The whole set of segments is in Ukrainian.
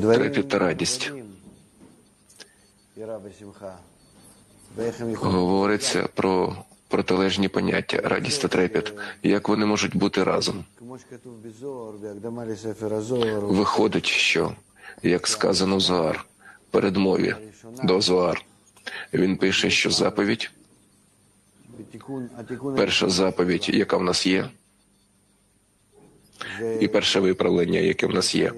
трепіт радість. Говориться про протилежні поняття, радість та трепіт. Як вони можуть бути разом? Виходить, що, як сказано в Зоар, передмові до Зоар, він пише, що заповідь, перша заповідь, яка в нас є, і перше виправлення, яке в нас є,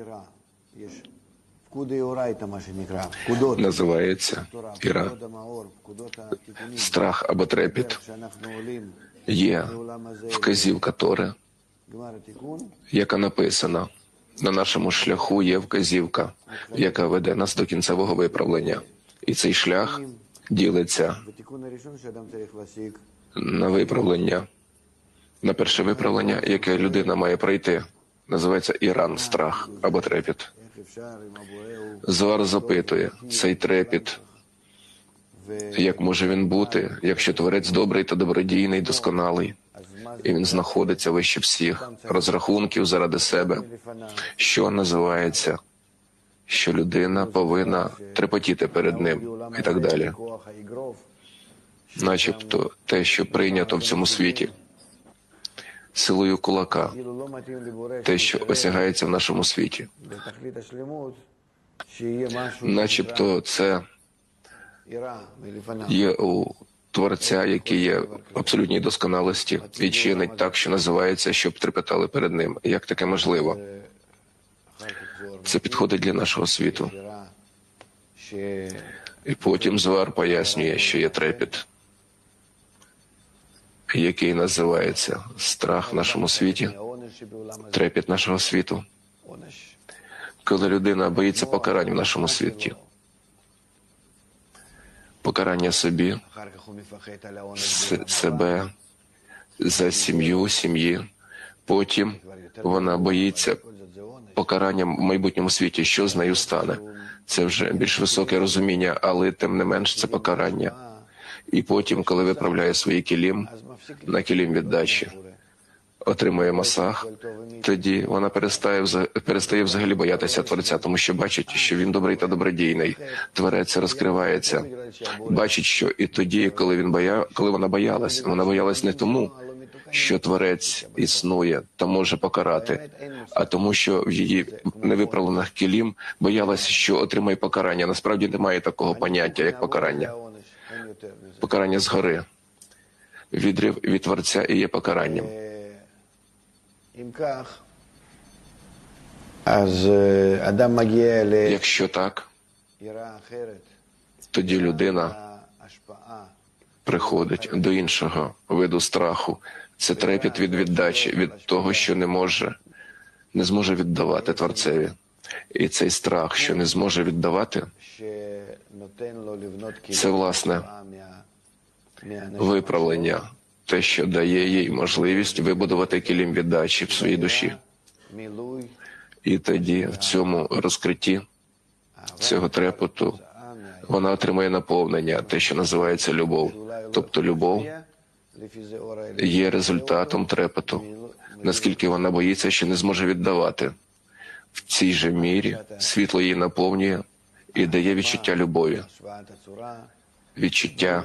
називається іра, страх або трепіт. Є вказівка Тори, яка написана. На нашому шляху є вказівка, яка веде нас до кінцевого виправлення. І цей шлях ділиться на виправлення, на перше виправлення, яке людина має пройти. Називається Іран, страх або трепіт. Зоар запитує цей трепіт, як може він бути, якщо творець добрий та добродійний, досконалий, і він знаходиться вище всіх розрахунків заради себе, що називається, що людина повинна трепотіти перед ним і так далі, начебто те, що прийнято в цьому світі, силою кулака, те, що осягається в нашому світі, начебто це є у творця, який є в абсолютній досконалості, і чинить так, що називається, щоб трепетали перед ним. Як таке можливо? Це підходить для нашого світу. І потім Звар пояснює, що є трепіт, який називається страх в нашому світі, трепіт нашого світу. Коли людина боїться покарань в нашому світі, покарання собі, себе, за сім'ю, сім'ї. Потім вона боїться покарання в майбутньому світі, що з нею стане. Це вже більш високе розуміння, але тим не менш це покарання. І потім, коли виправляє свої кілім на кілім віддачі, отримує масах, тоді вона перестає перестає взагалі боятися творця, тому що бачить, що він добрий та добродійний. Творець розкривається, бачить, що і тоді, коли він боя, коли вона боялась, вона боялась не тому, що творець існує та може покарати, а тому, що в її невиправлених кілім боялась, що отримає покарання. Насправді немає такого поняття, як покарання покарання згори. Відрив від Творця і є покаранням. Якщо так, тоді людина приходить до іншого виду страху. Це трепет від віддачі, від того, що не може, не зможе віддавати Творцеві. І цей страх, що не зможе віддавати, це власне виправлення, те, що дає їй можливість вибудувати кілім віддачі в своїй душі. І тоді в цьому розкритті цього трепоту вона отримає наповнення, те, що називається любов. Тобто любов є результатом трепету, наскільки вона боїться, що не зможе віддавати. В цій же мірі світло її наповнює і дає відчуття любові, відчуття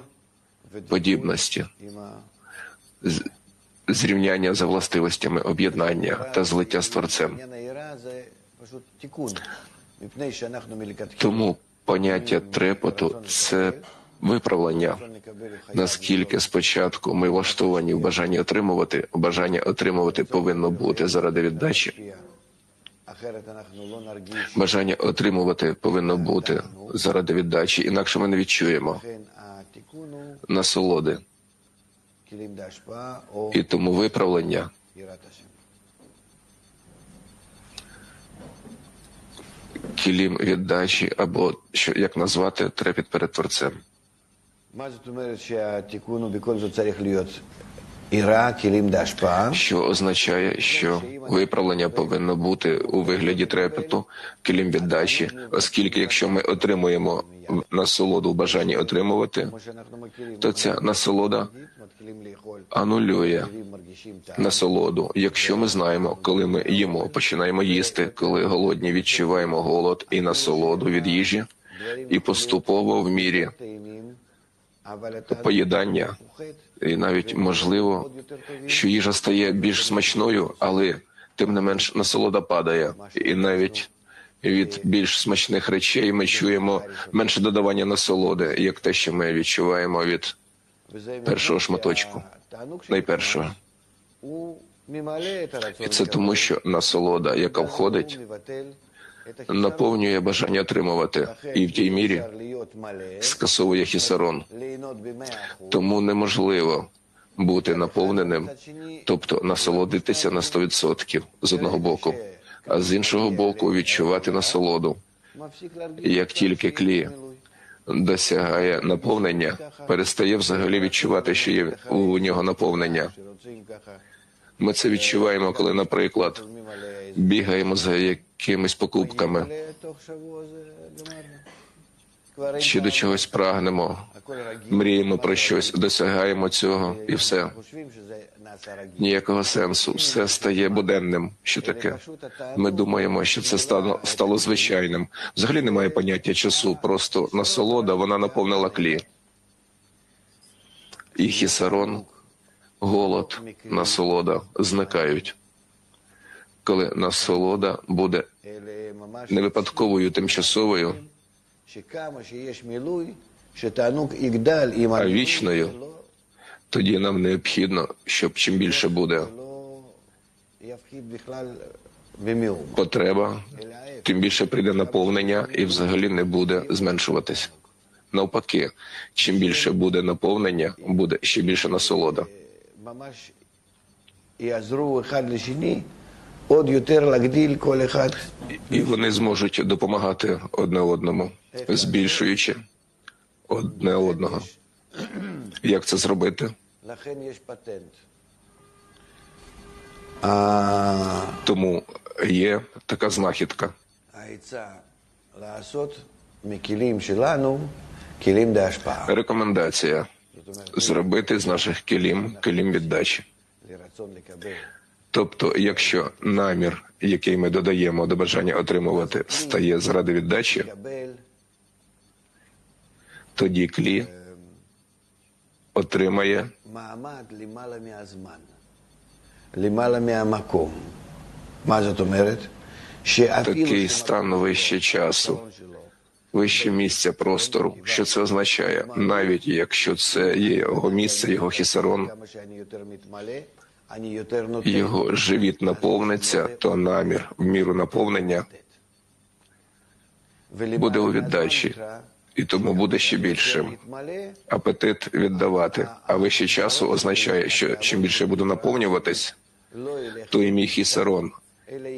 подібності, зрівняння за властивостями об'єднання та злиття з творцем. Тому поняття трепоту це виправлення, наскільки спочатку ми влаштовані в бажанні отримувати, бажання отримувати повинно бути заради віддачі. Бажання отримувати повинно бути заради віддачі, інакше ми не відчуємо насолоди. І тому виправлення. Кілім віддачі, або що як назвати трепіт перед творцем що означає, що виправлення повинно бути у вигляді трепету килім віддачі, оскільки, якщо ми отримуємо насолоду в бажанні отримувати, то ця насолода анулює насолоду. Якщо ми знаємо, коли ми їмо, починаємо їсти, коли голодні відчуваємо голод і насолоду від їжі, і поступово в мірі поїдання і навіть можливо, що їжа стає більш смачною, але тим не менш насолода падає, і навіть від більш смачних речей ми чуємо менше додавання насолоди, як те, що ми відчуваємо від першого шматочку, найпершого. І це тому, що насолода, яка входить, наповнює бажання отримувати і в тій мірі скасовує хісарон. Тому неможливо бути наповненим, тобто насолодитися на 100% з одного боку, а з іншого боку відчувати насолоду. Як тільки клі досягає наповнення, перестає взагалі відчувати, що є у нього наповнення. Ми це відчуваємо, коли, наприклад, бігаємо за якимись покупками чи до чогось прагнемо, мріємо про щось, досягаємо цього, і все ніякого сенсу. Все стає буденним. Що таке? Ми думаємо, що це стало стало звичайним. Взагалі немає поняття часу, просто насолода вона наповнила клі. І Хісарон голод, насолода зникають. Коли насолода буде не випадковою тимчасовою, а вічною, тоді нам необхідно, щоб чим більше буде потреба, тим більше прийде наповнення і взагалі не буде зменшуватись. Навпаки, чим більше буде наповнення, буде ще більше насолода. ממש יעזרו אחד לשני עוד יותר להגדיל כל אחד. І вони зможуть допомагати одне одному, збільшуючи одне одного. Як це зробити? לכן יש פטנט. ה- Тому є така знахідка. העצה לעשות מכלים שלנו כלים בהשפעה. Рекомендація זאת אומרת, зробити з наших келім келім віддачі. Тобто, якщо намір, який ми додаємо до бажання отримувати, стає заради віддачі, тоді клі отримає такий стан вище часу вище місце простору. Що це означає? Навіть якщо це є його місце, його хісарон, його живіт наповниться, то намір в міру наповнення буде у віддачі. І тому буде ще більшим. Апетит віддавати. А вище часу означає, що чим більше буду наповнюватись, то і мій хісарон,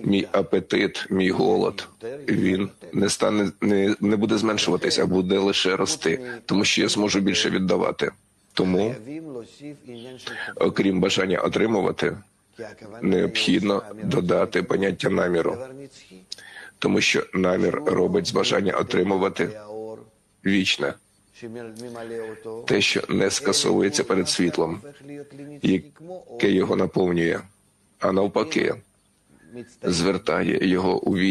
мій апетит, мій голод він не стане не, не буде зменшуватися, а буде лише рости, тому що я зможу більше віддавати. Тому окрім бажання отримувати, необхідно додати поняття наміру, тому що намір робить з бажання отримувати вічне. Те, що не скасовується перед світлом, яке його наповнює, а навпаки, звертає його у віч.